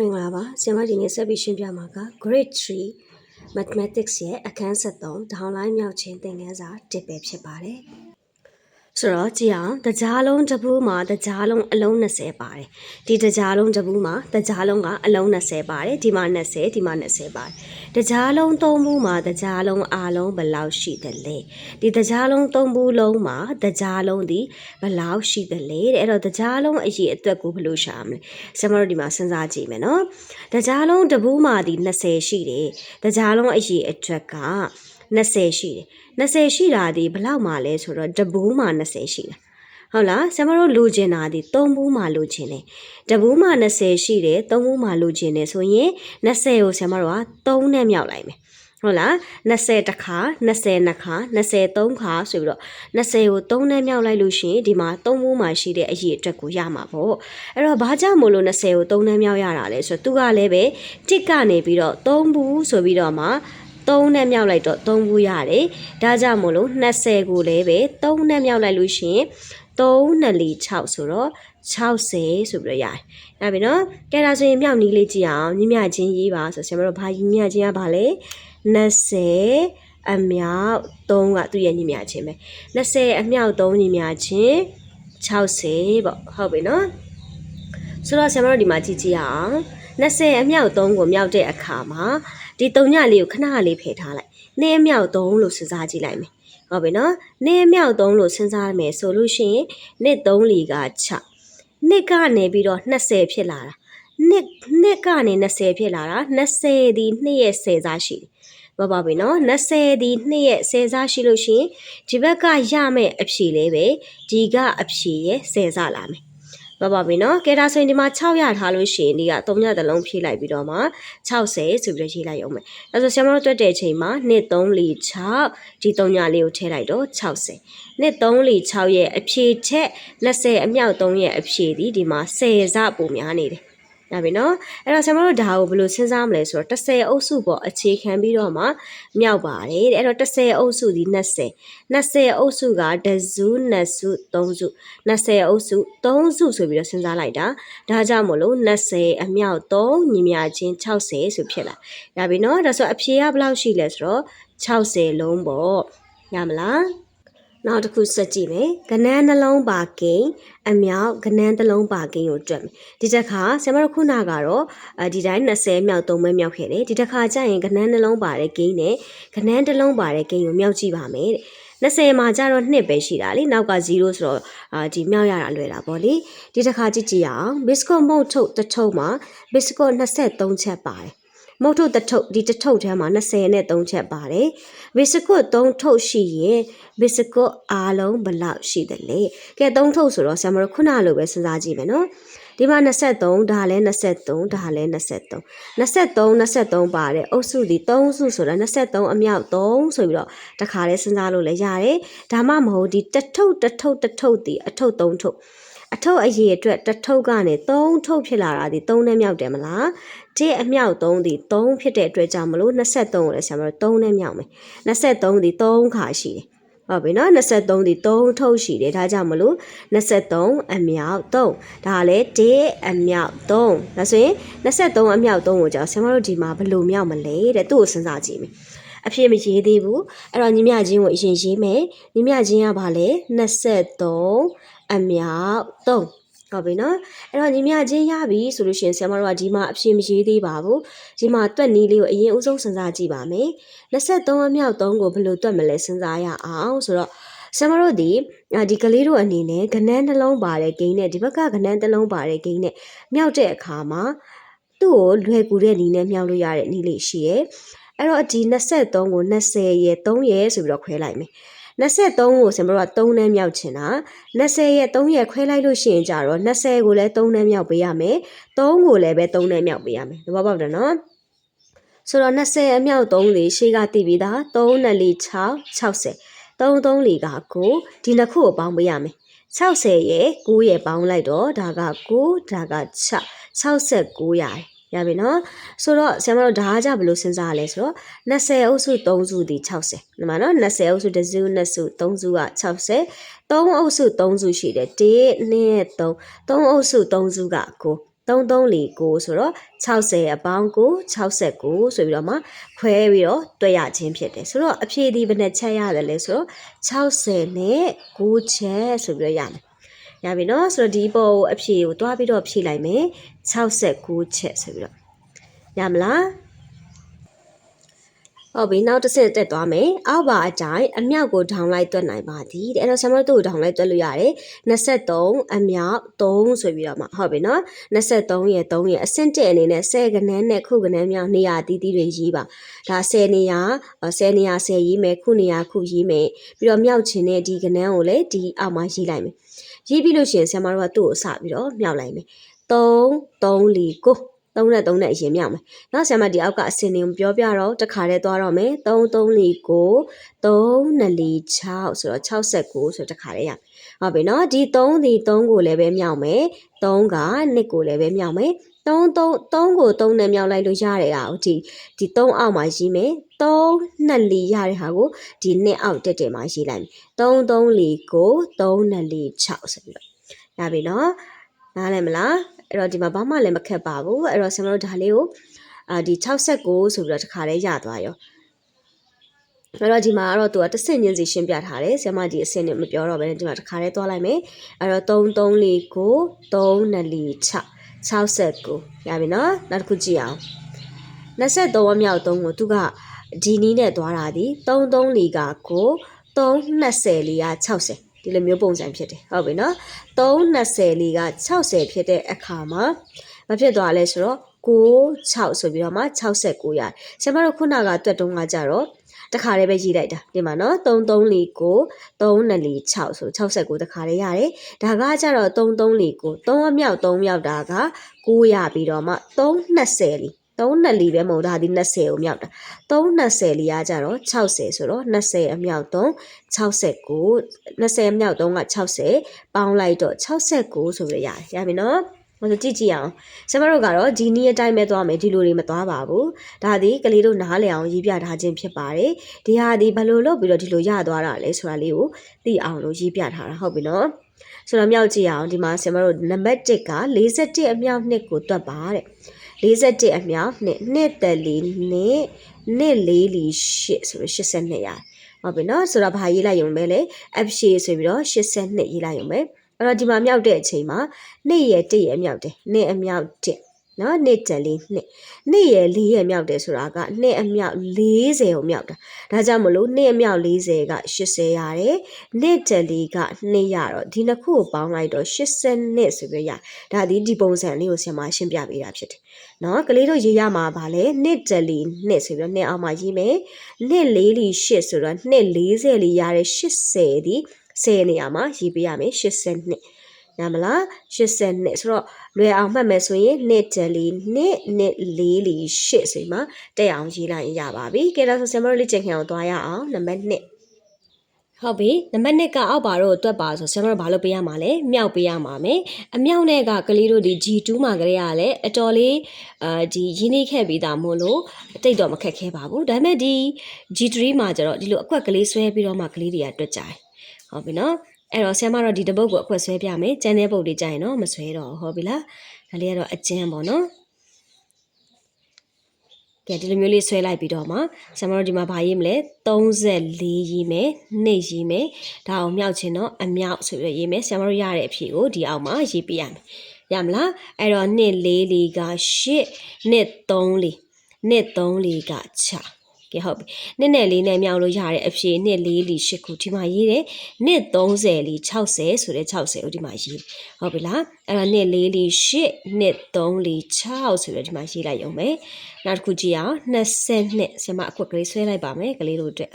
မင်္ဂလာပါဆရာမဒီနေ့ဆက်ပြီးရှင်းပြမှာက grade 3 mathematics ရဲ့အခန်း73ဒေါင်းလိုင်းမြောက်ချင်းသင်ခန်းစာတစ်ပဲဖြစ်ပါတယ် ဆိုတော့ကြည့်အောင်တကြားလုံးတစ်ပူးမှာတကြားလုံးအလုံး20ပါတယ်ဒီတကြားလုံးတစ်ပူးမှာတကြားလုံးကအလုံး20ပါတယ်ဒီမှာ20ဒီမှာ20ပါတယ်တကြားလုံးသုံးပူးမှာတကြားလုံးအလုံးဘယ်လောက်ရှိသလဲဒီတကြားလုံးသုံးပူးလုံးမှာတကြားလုံးဒီဘယ်လောက်ရှိသလဲတဲ့အဲ့တော့တကြားလုံးအရေးအတွက်ကိုဘယ်လိုရှာမလဲဆရာမတို့ဒီမှာစဉ်းစားကြည့်မယ်နော်တကြားလုံးတစ်ပူးမှာဒီ20ရှိတယ်တကြားလုံးအရေးအတွက်က 20ရှိတယ်20ရှိတာဒီဘယ်လောက်မှလဲဆိုတော့တဘူးမှ20ရှိတာဟုတ်လားဆရာမတို့လိုချင်တာဒီ3ဘူးမှလိုချင်တယ်တဘူးမှ20ရှိတယ်3ဘူးမှလိုချင်တယ်ဆိုရင်20ကိုဆရာမတို့က3နဲ့မြောက်လိုက်မယ်ဟုတ်လား20တခါ20နှစ်ခါ23ခါဆိုပြီးတော့20ကို3နဲ့မြောက်လိုက်လို့ရှိရင်ဒီမှာ3ဘူးမှရှိတဲ့အရေးအတွက်ကိုရမှာပေါ့အဲ့တော့ဘာကြောင့်မို့လို့20ကို3နဲ့မြောက်ရတာလဲဆိုတော့သူကလည်းပဲတစ်ကနေပြီးတော့3ဘူးဆိုပြီးတော့မှ 3နဲ့မြောက်လိုက်တော့3ဘူးရတယ်။ဒါကြောင့်မို့လို့20ကိုလည်းပဲ3နဲ့မြောက်လိုက်လို့ရှိရင်3နဲ့4 6ဆိုတော့60ဆိုပြီးတော့ရတယ်။ဒါပြီနော်။ကဲဒါဆိုရင်မြောက်နီးလေးကြည့်အောင်ညီမြချင်းရေးပါဆိုဆရာမတို့ဘာညီမြချင်းကဘာလဲ20အမြောက်3ကသူ့ရဲ့ညီမြချင်းပဲ20အမြောက်3ညီမြချင်း60ပေါ့ဟုတ်ပြီနော်။ဆိုတော့ဆရာမတို့ဒီမှာကြည့်ကြည့်အောင်20အမြောက်3ကိုမြောက်တဲ့အခါမှာ ဒီတုံညလေးကိုခဏလေးဖယ်ထားလိုက်။နေ့အမြောက်3လို့စဉ်းစားကြည့်လိုက်မယ်။ဟုတ်ပြီနော်။နေ့အမြောက်3လို့စဉ်းစားမယ်ဆိုလို့ရှိရင်နေ့3လီက6နှစ်ကနေပြီးတော့20ဖြစ်လာတာနှစ်နှစ်ကနေ20ဖြစ်လာတာ20ဒီနှစ်ရဲ့10စားရှိတယ်ဘာပါပြီနော်20ဒီနှစ်ရဲ့10စားရှိလို့ရှိရင်ဒီဘက်ကရမယ့်အဖြေလေးပဲဒီကအဖြေရဲ့10စားလာမယ် ပါပါပြီနော်ကဲဒါဆိုရင်ဒီမှာ6ရထားလို့ရှိရင်ဒီက3ညတလုံးဖြည့်လိုက်ပြီးတော့မှ60ဆိုပြီးတော့ရေးလိုက်အောင်မယ်အဲဆိုဆရာမတို့တွက်တဲ့အချိန်မှာ2 3 4 6ဒီ3ညလေးကိုထည့်လိုက်တော့60နှစ်3 4 6ရဲ့အဖြေချက်20အမြောက်3ရဲ့အဖြေဒီဒီမှာ10စပိုများနေတယ်။ ဒါပြီနော်။အဲ့တော့ဆရာမတို့ဒါကိုဘယ်လိုစဉ်းစားမလဲဆိုတော့30အုပ်စုပေါ့အခြေခံပြီးတော့မှမြောက်ပါတယ်တဲ့။အဲ့တော့30အုပ်စုဒီ20 20အုပ်စုကတစုနှစ်စုသုံးစု20အုပ်စု3စုဆိုပြီးတော့စဉ်းစားလိုက်တာ။ဒါကြောင့်မို့လို့20အမြောက်3ညီမြချင်း60ဆိုဖြစ်လာ။ဒါပြီနော်။ဒါဆိုအဖြေကဘယ်လောက်ရှိလဲဆိုတော့60လုံးပေါ့။ရမလား။ နောက်တစ်ခုဆက်ကြည့်မယ်ကနန်းနှလုံးပါကိန်းအမြောက်ကနန်းတစ်လုံးပါကိန်းကိုတွက်မယ်ဒီတစ်ခါဆရာမတို့ခုနကတော့ဒီတိုင်း20မြောက်3ပဲမြောက်ခဲ့တယ်ဒီတစ်ခါကျရင်ကနန်းနှလုံးပါတဲ့ကိန်းနဲ့ကနန်းတစ်လုံးပါတဲ့ကိန်းကိုမြောက်ကြည့်ပါမယ်တဲ့20မှာကျတော့2ပဲရှိတာလေနောက်က0ဆိုတော့အာဒီမြောက်ရတာလွယ်တာပေါ့လေဒီတစ်ခါကြည့်ကြည့်အောင်ဘစ်စကွတ်မုတ်ထုတ်တစ်ထုပ်မှာဘစ်စကွတ်23ချက်ပါတယ် မုတ်ထုတ်တစ်ထုပ်ဒီတစ်ထုပ်ထဲမှာ20နဲ့3ချက်ပါတယ်ဘစ်စကွတ်3ထုပ်ရှိရင်ဘစ်စကွတ်အားလုံးဘယ်လောက်ရှိသလဲကဲ3ထုပ်ဆိုတော့ဆရာမတို့ခုနလိုပဲစဉ်းစားကြည့်မယ်နော်ဒီမှာ23ဒါလည်း23ဒါလည်း23 23 23ပါတယ်အုပ်စုဒီ3စုဆိုတော့23အမြောက်3ဆိုပြီးတော့တခါလေးစဉ်းစားလို့လည်းရတယ်ဒါမှမဟုတ်ဒီတစ်ထုပ်တစ်ထုပ်တစ်ထုပ်ဒီအထုပ်3ထုပ် အထုပ်အရေအတွက်တစ်ထုပ်ကနေ3ထုပ်ဖြစ်လာတာဒီ3နဲ့မြောက်တယ်မလားတစ်အမြောက်3ဒီ3ဖြစ်တဲ့အတွက်ကြောင့်မလို့23ကိုလည်းဆရာမတို့3နဲ့မြောက်မယ်23ဒီ3ခါရှိတယ်ဟုတ်ပြီနော်23ဒီ3ထုတ်ရှိတယ်ဒါကြောင့်မလို့23အမြောက်3ဒါလည်း1အမြောက်3ဒါဆိုရင်23အမြောက်3ကိုကြောင့်ဆရာမတို့ဒီမှာဘယ်လိုမြောက်မလဲတဲ့သူ့ကိုစဉ်းစားကြည့်မယ်အဖြစ်မရေးသေးဘူးအဲ့တော့ညီမချင်းကိုအရင်ရေးမယ်ညီမချင်းကဘာလဲ23 အမြောက်3ဟုတ်ပြီနော်အဲ့တော့ညီမချင်းရပြီဆိုလို့ရှိရင်ဆရာမတို့ကဒီမှာအဖြစ်မရေးသေးပါဘူးဒီမှာတွက်နီးလေးကိုအရင်ဦးဆုံးစဉ်းစားကြည့်ပါမယ်23အမြောက်3ကိုဘယ်လိုတွက်မလဲစဉ်းစားရအောင်ဆိုတော့ဆရာမတို့ဒီဒီကလေးတို့အနေနဲ့ကနန်းနှလုံးပါတဲ့ဂိမ်းနဲ့ဒီဘက်ကကနန်းတစ်လုံးပါတဲ့ဂိမ်းနဲ့မြောက်တဲ့အခါမှာသူ့ကိုလွယ်ကူတဲ့နီးနဲ့မြောက်လို့ရတဲ့နီးလေးရှိရဲ့အဲ့တော့ဒီ23ကို20ရဲ့3ရဲ့ဆိုပြီးတော့ခွဲလိုက်မယ် 23ကိုဆင်မတို့က3နဲ့မြောက်ချင်တာ20ရဲ့3ရဲ့ခွဲလိုက်လို့ရှိရင်ကြတော့20ကိုလည်း3နဲ့မြောက်ပေးရမယ်3ကိုလည်းပဲ3နဲ့မြောက်ပေးရမယ်တဘောပေါက်တယ်နော်ဆိုတော့20အမြောက်3လေးရှေ့ကတည်ပြီးသား3နဲ့4 6 60 3 3 4က9ဒီနှစ်ခုကိုပေါင်းပေးရမယ်60ရဲ့9ရဲ့ပေါင်းလိုက်တော့ဒါက9ဒါက6 69ရတယ် ရပြီနော်ဆိုတော့ဆရာမတို့ဒါကကြဘယ်လိုစဉ်းစားရလဲဆိုတော့20အုပ်စု3စုဒီ60ဒီမှာနော်20အုပ်စု1စု2စု3စုက60 3အုပ်စု3စုရှိတယ်1 2 3 3အုပ်စု3စုက9 3349ဆိုတော့60အပေါင်းကို69ဆိုပြီးတော့မှခွဲပြီးတော့တွက်ရခြင်းဖြစ်တယ်ဆိုတော့အဖြေဒီဘယ်နဲ့ချက်ရတယ်လဲဆိုတော့60နဲ့9ချက်ဆိုပြီးတော့ရမယ် ရပြီနော်ဆိုတော့ဒီပေါ်ကိုအဖြေကိုတွားပြီးတော့ဖြည့်လိုက်မယ်69ချက်ဆိုပြီးတော့ရမလားဟုတ်ပြီနောက်တစ်ဆင့်တက်သွားမယ်အောက်ပါအတိုင်းအမြောက်ကိုထောင်လိုက်တွက်နိုင်ပါသည်တဲ့အဲ့တော့ဆမ်မတို့ထောင်လိုက်တွက်လို့ရတယ်23အမြောက်3ဆိုပြီးတော့မှဟုတ်ပြီနော်23ရဲ့3ရဲ့အဆင့်တက်အနေနဲ့10ကနန်းနဲ့ခုကနန်းမြောက်နေရာတီးတီးတွေရေးပါဒါ10နေရာ10နေရာ10ရေးမယ်ခုနေရာခုရေးမယ်ပြီးတော့မြောက်ချင်တဲ့ဒီကနန်းကိုလည်းဒီအောက်မှာရေးလိုက်မယ် ရေးပြီးလို့ရှိရင်ဆမ်မတို့ကသူ့ကိုစပြီးတော့မြောက်လိုက်မယ်3 3 4 9 3နဲ့3နဲ့အရင်မြောက်မယ်။နောက်ဆရာမဒီအောက်ကအစင်နေပြောပြတော့တခါတည်းသွားတော့မယ်။3 3 4 9 3 2 4 6ဆိုတော့69ဆိုတော့တခါတည်းရမယ်။ဟုတ်ပြီနော်။ဒီ3ဒီ3ကိုလည်းပဲမြောက်မယ်။3က2ကိုလည်းပဲမြောက်မယ်။ 3 3 3ကို3နဲ့မြောက်လိုက်လို့ရတယ်ဟာဒီဒီ3အောက်မှာရေးမယ်3 2 4ရတဲ့ဟာကိုဒီ2အောက်တက်တယ်မှာရေးလိုက်မယ်3 3 4 9 3 2 4 6ဆိုပြီးတော့ရပြီနော်နားလည်မလားအဲ့တော့ဒီမှာဘာမှလည်းမခက်ပါဘူးအဲ့တော့ဆင်မတို့ဒါလေးကိုအာဒီ69ဆိုပြီးတော့တခါလေးရသွားရောအဲ့တော့ဒီမှာကတော့သူကတစ်ဆင့်ချင်းစီရှင်းပြထားတယ်ဆရာမဒီအဆင့်နဲ့မပြောတော့ဘဲနဲ့ဒီမှာတခါလေးသွားလိုက်မယ်အဲ့တော့3 3 4 9 3 2 4 6 69ရပြီနော်နောက်တစ်ခုကြည့်အောင်23အမြောက်3ကိုသူကဒီနီးနဲ့သွားတာဒီ3 3 4က9 3 20လေးက60ဒီလိုမျိုးပုံစံဖြစ်တယ်ဟုတ်ပြီနော်320လေးက60ဖြစ်တဲ့အခါမှာမဖြစ်သွားလဲဆိုတော့9 6ဆိုပြီးတော့မှ69ရတယ်ဆရာမတို့ခုနကတွက်တုံးကကြတော့ တခါလေးပဲရေးလိုက်တာဒီမှာနော်3349 3246ဆို69တခါလေးရတယ်ဒါကကြတော့3349 3အမြောက်3မြောက်တာက9ရပြီးတော့မှ320လေး3နှစ်လီပဲမဟုတ်ဒါဒီ20ကိုမြောက်တာ320လီကကြတော့60ဆိုတော့20အမြောက်3 69 20အမြောက်3က60ပေါင်းလိုက်တော့69ဆိုရရတယ်ရပြီနော် မဆိုကြည့်ကြည့်အောင်ဆမတို့ကတော့ဒီနေ့အတိုင်းပဲသွားမယ်ဒီလိုတွေမသွားပါဘူးဒါဒီကလေးတို့နားလည်အောင်ရေးပြထားခြင်းဖြစ်ပါတယ်ဒီဟာဒီဘယ်လိုလုပ်ပြီးတော့ဒီလိုရသွားတာလဲဆိုတာလေးကိုသိအောင်လို့ရေးပြထားတာဟုတ်ပြီနော်ဆိုတော့မြောက်ကြည့်အောင်ဒီမှာဆမတို့နံပါတ်1က41အမြောက်2ကိုတွက်ပါတဲ့41အမြောက်2နှစ်တလီနှစ်နှစ်လေးလီ8ဆိုတော့82ရတယ်ဟုတ်ပြီနော်ဆိုတော့ဘာရေးလိုက်ရုံပဲလေ F ရှေဆိုပြီးတော့82ရေးလိုက်ရုံပဲ အဲ့တော့ဒီမှာမြောက်တဲ့အချိန်မှာနှစ်ရတစ်ရမြောက်တယ်နှစ်အမြောက်တစ်နော်နှစ်တလေးနှစ်နှစ်ရလေးရမြောက်တယ်ဆိုတာကနှစ်အမြောက်40ကိုမြောက်တာဒါကြောင့်မလို့နှစ်အမြောက်40က80ရတယ်နှစ်တလေးက2ရတော့ဒီနှစ်ခုကိုပေါင်းလိုက်တော့80နှစ်ဆိုပြီးရဒါဒီဒီပုံစံလေးကိုဆင်မရှင်းပြပေးတာဖြစ်တယ်နော်ကလေးတို့ရေးရမှာပါလေနှစ်တလီနှစ်ဆိုပြီးတော့နှစ်အောင်မှာရေးမယ်နှစ်လေးလီ8ဆိုတော့နှစ်40လီရတဲ့80ဒီ 10နေရာမှာရေးပေးရမယ်80နှစ်နားမလား80နှစ်ဆိုတော့လွယ်အောင်မှတ်မယ်ဆိုရင်နှစ်တလီနှစ်နှစ်လေးလီ8ဆိုမှတက်အောင်ရေးလိုက်ရပါပြီကဲဒါဆိုဆင်မတို့လေ့ကျင့်ခန်းအောင်သွားရအောင်နံပါတ်1ဟုတ်ပြီနံပါတ်1ကအောက်ပါတော့တွက်ပါဆိုဆရာမတို့ဘာလုပ်ပေးရမှာလဲမြောက်ပေးရမှာမယ်အမြောက်နဲ့ကကလေးတို့ဒီ G2 မှာကလေးရလဲအတော်လေးအာဒီရင်းနှီးခဲ့ပြီးသားမို့လို့တိတ်တော့မခက်ခဲပါဘူးဒါပေမဲ့ဒီ G3 မှာကျတော့ဒီလိုအကွက်ကလေးဆွဲပြီးတော့မှကလေးတွေကတွက်ကြတယ် ဟုတ်ပြီနော်အဲ့တော့ဆရာမတော့ဒီတပုတ်ကိုအခွက်ဆွဲပြမယ်ကျန်တဲ့ပုတ်တွေကြရင်တော့မဆွဲတော့ဟုတ်ပြီလားဒါလေးကတော့အကျန်းပေါ့နော်ကဲဒီလိုမျိုးလေးဆွဲလိုက်ပြီးတော့မှဆရာမတို့ဒီမှာဗာရေးမလဲ34ရေးမယ်2ရေးမယ်ဒါအောင်မြောက်ချင်းတော့အမြောက်ဆိုပြီးရေးမယ်ဆရာမတို့ရတဲ့အဖြေကိုဒီအောက်မှာရေးပြရမယ်ရမလားအဲ့တော့2 4 4က8 2 3 4 2 3 4က6 ကဲဟုတ်ပြီနှစ်နဲ့လေးနဲ့မြောက်လို့ရတဲ့အဖြေနှစ်လေးလီ၈ခုဒီမှာရေးတယ်နှစ်30လီ60ဆိုတဲ့60ကိုဒီမှာရေးဟုတ်ပြီလားအဲ့တော့နှစ်လေးလီ၈နှစ်3လီ6ဆိုတဲ့ဒီမှာရေးလိုက်ရုံပဲနောက်တစ်ခုကြည့်အောင်20နှစ်ဆင်မအကွက်ကလေးဆွဲလိုက်ပါမယ်ကလေးတို့အတွက်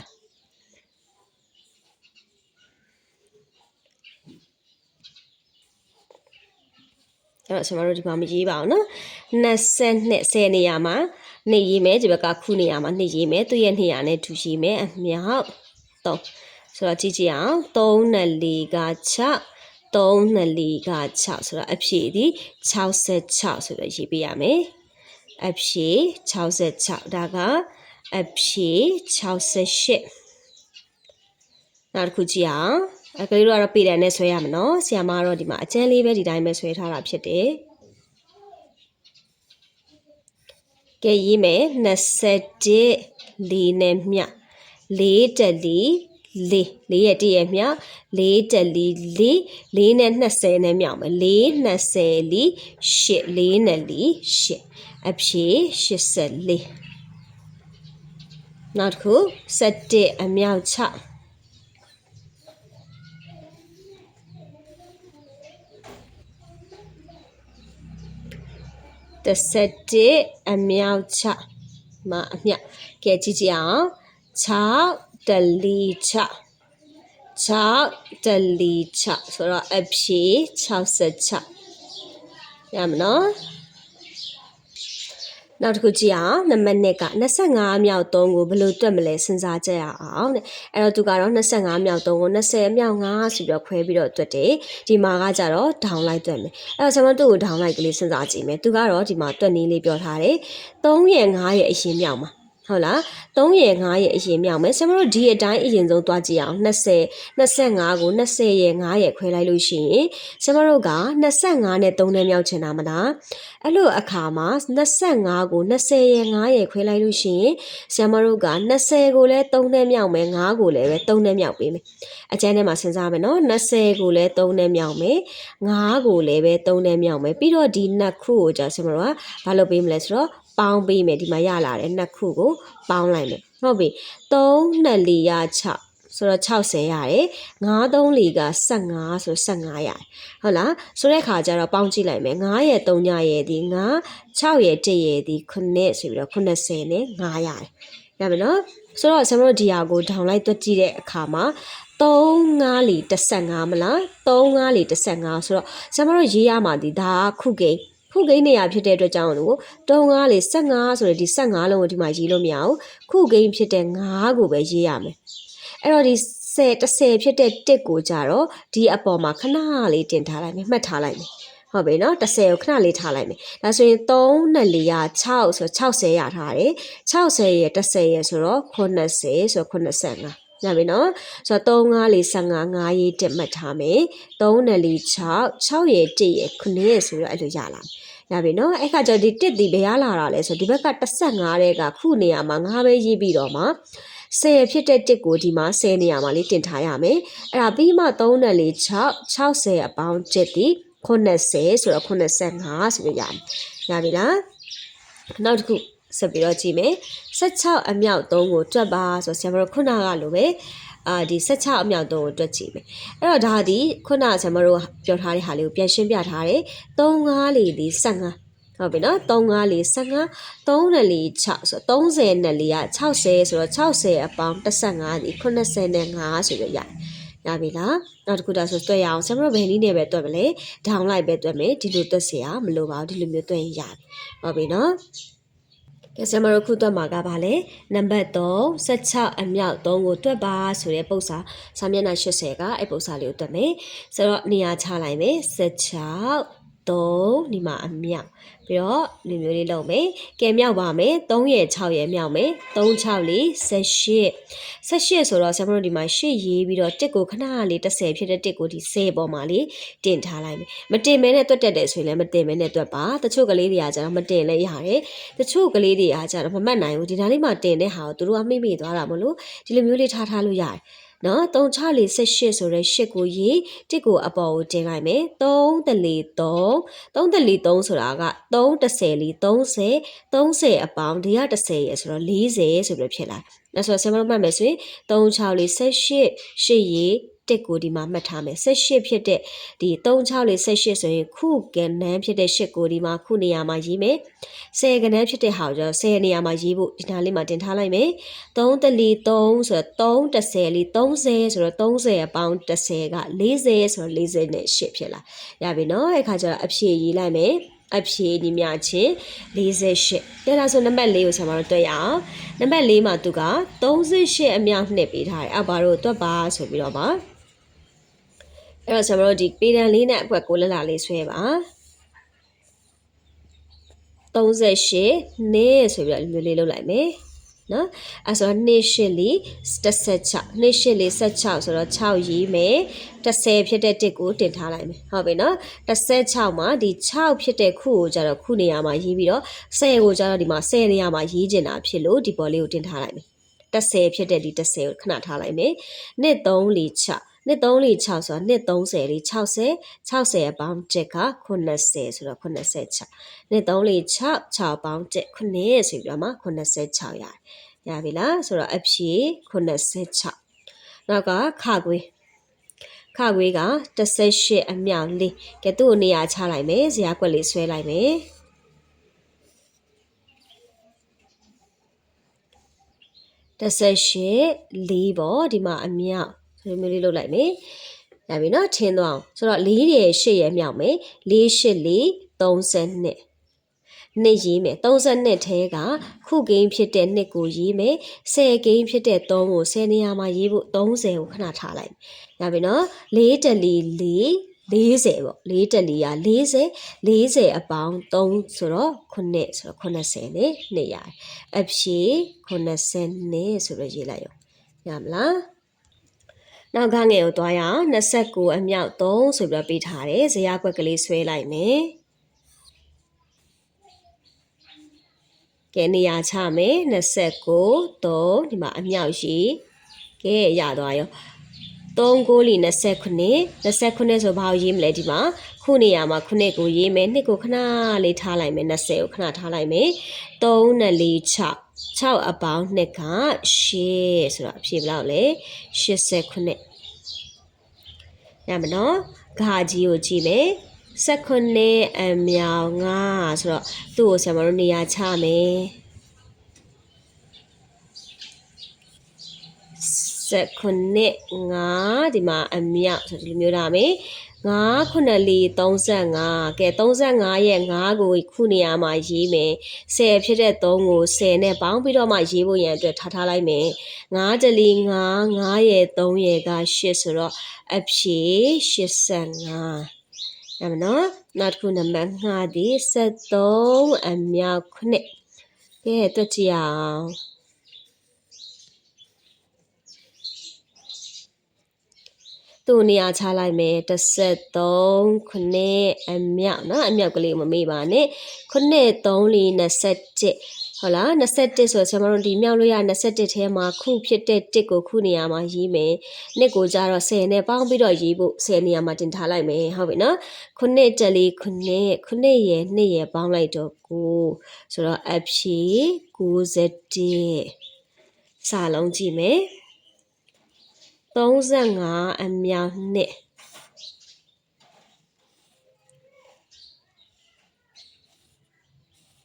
အဲ့တော့ဆင်မတို့ဒီမှာမရေးပါအောင်နော်20နှစ်10နေရာမှာနှစ်ရေးမယ်ဒီဘက်ကခုနေရာမှာနှစ်ရေးမယ်သူ့ရဲ့နှစ်ရာနဲ့ထူရေးမယ်အမြောက်3ဆိုတော့ကြည့်ကြည့်အောင်3နဲ့4က6 3နဲ့4က6ဆိုတော့အဖြေဒီ66ဆိုတော့ရေးပေးရမယ်အဖြေ66ဒါကအဖြေ68နောက်တစ်ခုကြည့်အောင် အကလေးတို့ကတော့ပေတံနဲ့ဆွဲရမယ်နော်ဆီယာမကတော့ဒီမှာအကျန်းလေးပဲဒီတိုင်းပဲဆွဲထားတာဖြစ်တယ်ကဲရေးမယ်21လေးနဲ့မြ4တက်လီလေးလေးရဲ့တည့်ရဲ့မြ4တက်လီလေးလေးနဲ့20နဲ့မြောက်မယ်4 20လီ8လေးနဲ့လီ8အဖြေ84နောက်တစ်ခု7အမြောက်6 17အမြောက်6မအမြောက်ကဲကြည့်ကြအောင်6တလီ6 6တလီ6ဆိုတော့အဖြေ66ရမနော် နောက်တစ်ခုကြည့်အောင်နံပါတ်1က25မြောက်3ကိုဘယ်လိုတွက်မလဲစဉ်းစားကြရအောင်တဲ့အဲ့တော့သူကတော့25မြောက်3ကို20မြောက်5ဆိုပြီးတော့ခွဲပြီးတော့တွက်တယ်ဒီမှာကကြတော့ဒေါင်းလိုက်တွက်မယ်အဲ့တော့ကျွန်တော်တို့ကိုဒေါင်းလိုက်ကလေးစဉ်းစားကြည့်မယ်သူကတော့ဒီမှာတွက်နည်းလေးပြောထားတယ်3ရဲ့5ရဲ့အရင်မြောက်မှာ ဟုတ်လား3ရဲ့5ရဲ့အရင်မြောက်မယ်ကျွန်တော်တို့ဒီအတိုင်းအရင်ဆုံးသွားကြည့်အောင်20 25ကို20ရဲ့5ရဲ့ခွဲလိုက်လို့ရှိရင်ကျွန်တော်တို့က25နဲ့3နဲ့မြောက်ချင်တာမလားအဲ့လိုအခါမှာ25ကို20ရဲ့5ရဲ့ခွဲလိုက်လို့ရှိရင်ဆရာမတို့က20ကိုလည်း3နဲ့မြောက်မယ်5ကိုလည်းပဲ3နဲ့မြောက်ပေးမယ်အကျန်းထဲမှာစဉ်းစားမယ်နော်20ကိုလည်း3နဲ့မြောက်မယ်5ကိုလည်းပဲ3နဲ့မြောက်မယ်ပြီးတော့ဒီနှစ်ခုကိုじゃဆရာမတို့ကဘာလုပ်ပေးမလဲဆိုတော့ ပေါင်းပေးမယ်ဒီမှာရလာတယ်နှစ်ခုကိုပေါင်းလိုက်မယ်ဟုတ်ပြီ3နှစ်လီရ6ဆိုတော့60ရတယ်9 3လီက15ဆို15ရတယ်ဟုတ်လားဆိုတဲ့ခါကျတော့ပေါင်းကြည့်လိုက်မယ်9ရဲ့3ညရဲ့ဒီ9 6ရဲ့1ရဲ့ဒီ9ဆိုပြီးတော့80နဲ့9ရတယ်ရမယ်နော်ဆိုတော့ကျွန်တော်တို့ဒီဟာကိုဒေါင်လိုက်တွက်ကြည့်တဲ့အခါမှာ3 5လီ15မလား3 5လီ15ဆိုတော့ကျွန်တော်တို့ရေးရမှာဒီဒါခုကိန်း ခုကိန်းနေရဖြစ်တဲ့အတွက်ကြောင့်လို့တုံးကားလေ15ဆိုရယ်ဒီ15လုံးကိုဒီမှာရေးလို့မရဘူးခုကိန်းဖြစ်တဲ့9ကိုပဲရေးရမယ်အဲ့တော့ဒီ10 10ဖြစ်တဲ့1ကိုကြတော့ဒီအပေါ်မှာခဏလေးတင်ထားလိုက်မယ်မှတ်ထားလိုက်မယ်ဟုတ်ပြီနော်30ကိုခဏလေးထားလိုက်မယ်ဒါဆိုရင်3နဲ့4က6ဆို60ရထားတယ်60ရဲ့30ရဲ့ဆိုတော့80ဆို85 ရပြီနော်ဆိုတော့3 5 4 15 5ရေးတက်မှတ်ထားမယ်3နဲ့4 6 6ရဲ့1ရဲ့9ရဲ့ဆိုတော့အဲ့လိုရလာမယ်ရပြီနော်အဲ့ခါကျဒီတစ်ဒီဘယ်ရလာတာလဲဆိုဒီဘက်က35တဲ့ကခုနေရာမှာ9ပဲရေးပြီးတော့မှ10ဖြစ်တဲ့တစ်ကိုဒီမှာ10နေရာမှာလေးတင်ထားရမယ်အဲ့ဒါပြီးမှ3နဲ့4 6 60အပေါင်းတစ်ဒီ80ဆိုတော့85ဆိုပြီးရမယ်ရပြီလားနောက်တစ်ခု ဆက်ပြီးတော့ကြည့်မယ်16အမြောက်3ကိုတွက်ပါဆိုဆရာမတို့ခုနကလိုပဲအာဒီ16အမြောက်3ကိုတွက်ကြည့်မယ်အဲ့တော့ဒါဒီခုနဆရာမတို့ပြောထားတဲ့ဟာလေးကိုပြန်ရှင်းပြထားတယ်3 5လေးဒီ15ဟုတ်ပြီနော်3 5လေး15 3နဲ့လေး6ဆိုတော့30နဲ့လေးက60ဆိုတော့60အပေါင်း15ဒီ85ဆိုပြီးရတယ်ရပြီလားနောက်တစ်ခုဒါဆိုတွေ့ရအောင်ဆရာမတို့ဘယ်နည်းနဲ့ပဲတွေ့မလဲဒေါင်းလိုက်ပဲတွေ့မယ်ဒီလိုတွေ့เสียမလိုပါဘူးဒီလိုမျိုးတွေ့ရင်ရပြီဟုတ်ပြီနော် ကဲဆရာမတို့ခုတွက်မှာကပါလေနံပါတ်3 16အမြောက်3ကိုတွက်ပါဆိုတဲ့ပုံစာစာမျက်နှာ80ကအဲ့ပုံစာလေးကိုတွက်မယ်ဆိုတော့နေရာချလိုက်မယ်16 3ဒီမှာအမြောက်ပြီးတော့လူမျိုးလေးလုပ်မယ်ကဲမြောက်ပါမယ်3ရဲ့6ရဲ့မြောက်မယ်3 6လေး18 18ဆိုတော့ဆရာမတို့ဒီမှာ8ရေးပြီးတော့တစ်ကိုခဏလေး30ဖြစ်တဲ့တစ်ကိုဒီ10ပေါ်မှာလေးတင်ထားလိုက်မယ်မတင်မဲနဲ့တွက်တက်တယ်ဆိုရင်လည်းမတင်မဲနဲ့တွက်ပါတချို့ကလေးတွေကကျတော့မတင်လဲရတယ်တချို့ကလေးတွေကကျတော့မမှတ်နိုင်ဘူးဒီနားလေးမှာတင်တဲ့ဟာကိုသူတို့ကမိမိသွားတာမလို့ဒီလိုမျိုးလေးထားထားလို့ရတယ် နော်3 6လေး18ဆိုရဲ8ကိုရေးတစ်ကိုအပေါ်ကိုတင်လိုက်မယ်3တလီ3 3တလီ3ဆိုတာက3 30လီ30 30အပေါင်းဒီက30ရယ်ဆိုတော့40ဆိုပြီးဖြစ်လာဒါဆိုဆယ်မလို့မှတ်မယ်ဆိုရင်3 6လေး18 8ရေး တက်ကိုဒီမှာမှတ်ထားမယ်18ဖြစ်တဲ့ဒီ36လေး18ဆိုရင်ခုကနန်းဖြစ်တဲ့8ကိုဒီမှာခုနေရာမှာရေးမယ်10ကနန်းဖြစ်တဲ့ဟာကိုကျတော့10နေရာမှာရေးဖို့ဒီနားလေးမှာတင်ထားလိုက်မယ်3တလီ3ဆိုတော့3 30လီ30ဆိုတော့30အပေါင်း30က40ဆိုတော့40နဲ့8ဖြစ်လာရပြီနော်အဲ့ခါကျတော့အဖြေရေးလိုက်မယ်အဖြေညီမျှချင်း48ဒါလားဆိုနံပါတ်4ကိုဆရာမတို့တွေ့ရအောင်နံပါတ်4မှာသူက38အမြောက်နှစ်ပေးထားတယ်အဘာတို့တွက်ပါဆိုပြီးတော့ပါ အဲ့တော့ကျွန်တော်တို့ဒီပေဒံလေးနဲ့အကွက်ကိုလက်လာလေးဆွဲပါ38နင်းဆိုပြီးတော့ဒီမျိုးလေးလုပ်လိုက်မယ်နော်အဲဆိုတော့2ရှစ်လီ16 2ရှစ်လီ16ဆိုတော့6ရေးမယ်30ဖြစ်တဲ့တစ်ကိုတင်ထားလိုက်မယ်ဟုတ်ပြီနော်16မှာဒီ6ဖြစ်တဲ့ခုကိုကျတော့ခုနေရာမှာရေးပြီးတော့10ကိုကျတော့ဒီမှာ10နေရာမှာရေးကျင်တာဖြစ်လို့ဒီပေါ်လေးကိုတင်ထားလိုက်မယ်30ဖြစ်တဲ့ဒီ30ကိုခဏထားလိုက်မယ်နှစ်3လီ6 နှစ်3လီ6ဆိုတော့နှစ်30လီ60 60အပေါင်းချက်က80ဆိုတော့86နှစ်3လီ6 6ပေါင်းချက်9ဆိုပြီးတော့မှ86ရတယ်ရပြီလားဆိုတော့အဖြေ86နောက်ကခခွေးခခွေးက18အမြောက်လေးကဲသူ့ကိုနေရာချလိုက်မယ်ဇရာကွက်လေးဆွဲလိုက်မယ်18လေးပေါ့ဒီမှာအမြောက် ဆိုလိုမျိုးလေးလုပ်လိုက်မယ်ရပြီနော်ထင်းသွားအောင်ဆိုတော့4ရဲ့8ရဲ့မြောက်မယ်4 8 4 32နှစ်ရေးမယ်32ထဲကခုကိန်းဖြစ်တဲ့နှစ်ကိုရေးမယ်10ကိန်းဖြစ်တဲ့3ကို10နေရာမှာရေးဖို့30ကိုခဏထားလိုက်ရပြီနော်4တလီ4 40ပေါ့4တလီက40 40အပေါင်း3ဆိုတော့9ဆိုတော့80နဲ့နှစ်ရတယ်အဖြေ80နဲ့ဆိုတော့ရေးလိုက်ရောရမလား နောက်ကငယ်ကိုသွားရအောင်29အမြောက်3ဆိုပြီးတော့ပေးထားတယ်ဇရာကွက်ကလေးဆွဲလိုက်မယ်ကဲနေရာချမယ်29 3ဒီမှာအမြောက်ရှိကဲရသွားရော3ကိုလီ29 29ဆိုဘာကိုရေးမလဲဒီမှာခုနေရာမှာ9ကိုရေးမယ်2ကိုခဏလေးထားလိုက်မယ်20ကိုခဏထားလိုက်မယ်3နဲ့4 6 6အပေါင်း2က8ဆိုတော့အဖြေဘယ်လောက်လဲ89ရမနော်ဂါကြီးကိုကြည့်မယ်19အမြောင်9ဆိုတော့သူ့ကိုဆရာမတို့နေရာချမယ်19 5ဒီမှာအမြောက်ဆိုဒီလိုမျိုးလာမယ် 9ခုနှစ်လေး35ကဲ35ရဲ့5ကိုခုနေရာမှာရေးမယ်10ဖြစ်တဲ့3ကို10နဲ့ပေါင်းပြီးတော့မှရေးဖို့ရန်အတွက်ထားထားလိုက်မယ်9တလီ9 9ရဲ့3ရဲ့က8ဆိုတော့အဖြေ85ရမနော်နောက်တစ်ခုနံပါတ်5ဒီ73အမြောက်ခုနှစ်ကဲတွက်ကြည့်အောင် သူ့နေရာချလိုက်မယ်33ခုနှစ်အမြောက်နော်အမြောက်ကလေးမမေ့ပါနဲ့ခုနှစ်3လီ27ဟုတ်လား21ဆိုတော့ကျွန်တော်တို့ဒီမြောက်လို့ရ21ထဲမှာခုဖြစ်တဲ့1ကိုခုနေရာမှာရေးမယ်နှစ်ကိုကြတော့10နဲ့ပေါင်းပြီးတော့ရေးဖို့10နေရာမှာတင်ထားလိုက်မယ်ဟုတ်ပြီနော်ခုနှစ်တလီခုနှစ်ခုနှစ်ရယ်နှစ်ရယ်ပေါင်းလိုက်တော့ကိုဆိုတော့အဖြေ61စာလုံးကြည့်မယ် 35အမြောက်နှစ်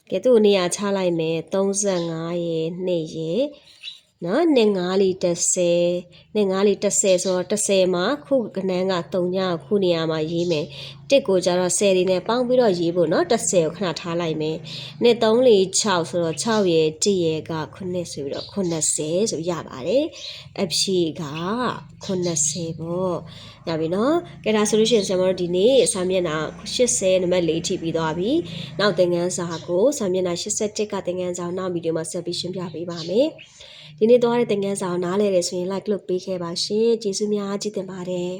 ကဲသူ့နေရာချလိုက်မယ်35ရေ2ရေ နော်နှစ်9လီ30နှစ်9လီ30ဆိုတော့30မှာခုကနန်းက3ညခုနေရာမှာရေးမယ်တစ်ကိုကြတော့10ဒီနဲ့ပေါင်းပြီးတော့ရေးဖို့နော်30ကိုခဏထားလိုက်မယ်နှစ်3လီ6ဆိုတော့6ရေ1ရေက9ဆိုပြီးတော့90ဆိုရပါတယ်အဖြေက90ပေါ့ရပြီနော်ကဲဒါဆိုလို့ရှိရင်ဆရာမတို့ဒီနေ့စာမျက်နှာ80နံပါတ်4ထိပြီးသွားပြီနောက်သင်ခန်းစာကိုစာမျက်နှာ87ကသင်ခန်းစာနောက်ဗီဒီယိုမှာဆက်ပြီးရှင်းပြပေးပါမယ် ဒီနေ့သွားတဲ့သင်ခန်းစာကိုနားလည်တယ်ဆိုရင် like လုပ်ပေးခဲ့ပါရှင်ကျေးဇူးများကြီးတင်ပါတယ်